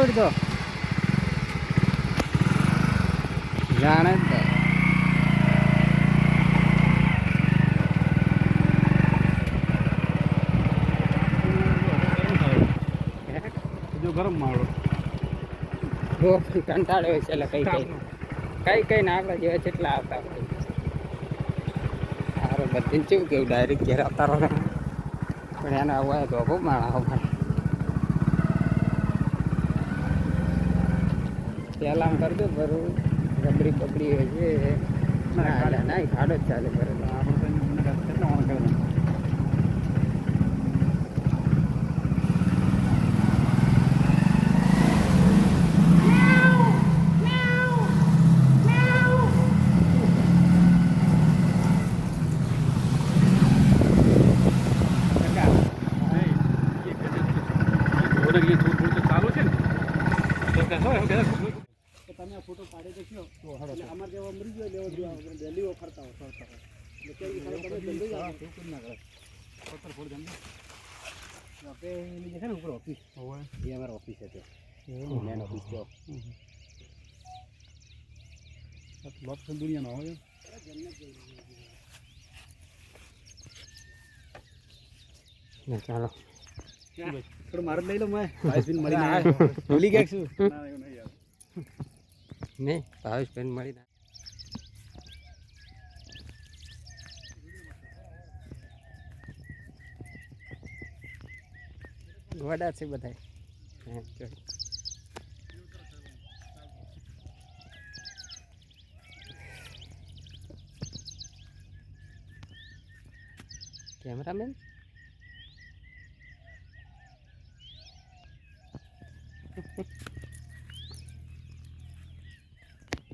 છોડ દો જાણે જ દો જો ગરમ માળો બહુ કંટાળ્યો છે એટલે કઈ કઈ કઈ કઈ ને આપણા જેવા જેટલા આવતા હોય સારું બધી કેવું કેવું ડાયરેક્ટ ઘેર આવતા રહો પણ એનો આવું તો બહુ માણા આવું પહેલા આમ કરજો બરું રબડી બબડી હોય છે ના એટલે ના ખાડો જ ચાલે કરે આપણે તો એને આ ફોટો પાડી દેખ્યો એટલે અમારે જેવા મરી ગયો લેવો જોઈએ આપણે ડેલીઓ ફરતા હોય. ફરતા હોય. એટલે કેવી ખબર તમે જલ્દી જ આવો. આપણે એની છે ને ઉપર ઓફિસ એ અમારા ઓફિસ હતો મેન ઓફિસ જો દુનિયાનો હોય ચાલો. થોડું મારે જ લઈ લો મેં ભૂલી ગયા છું નહીં ભાવેશ નહીં મળી ના વડા છે બધા કેમેરામેન?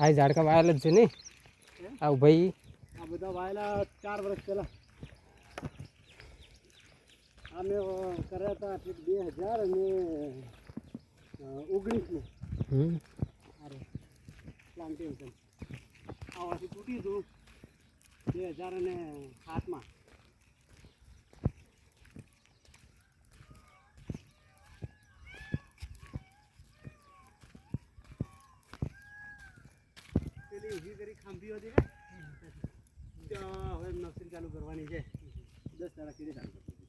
આ ઝાડકા વાયેલા જ છે ને? આવું ભાઈ. આ બધા વાયેલા ચાર વર્ષ પહેલા. અમે કર્યા હતા બે હજાર અને ઓગણીસમાં હમ. અરે પ્લાન્ટેશન આવાથી તૂટી હતું બે હજાર અને સાતમાં. કરી ખાંભી હતી ને હવે મશીન ચાલુ કરવાની છે. દસ તારા કીધી ચાલુ કરવાની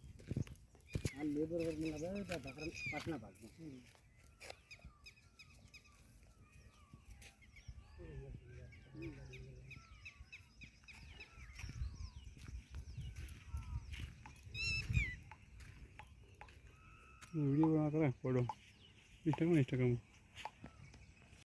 આ લેબર વર્ગને લગાવ્યો હતા પાછના ભાગમાં વીડિયો બનાવતા પડો ઇન્સ્ટાગ્રામ ઇન્સ્ટાગ્રામ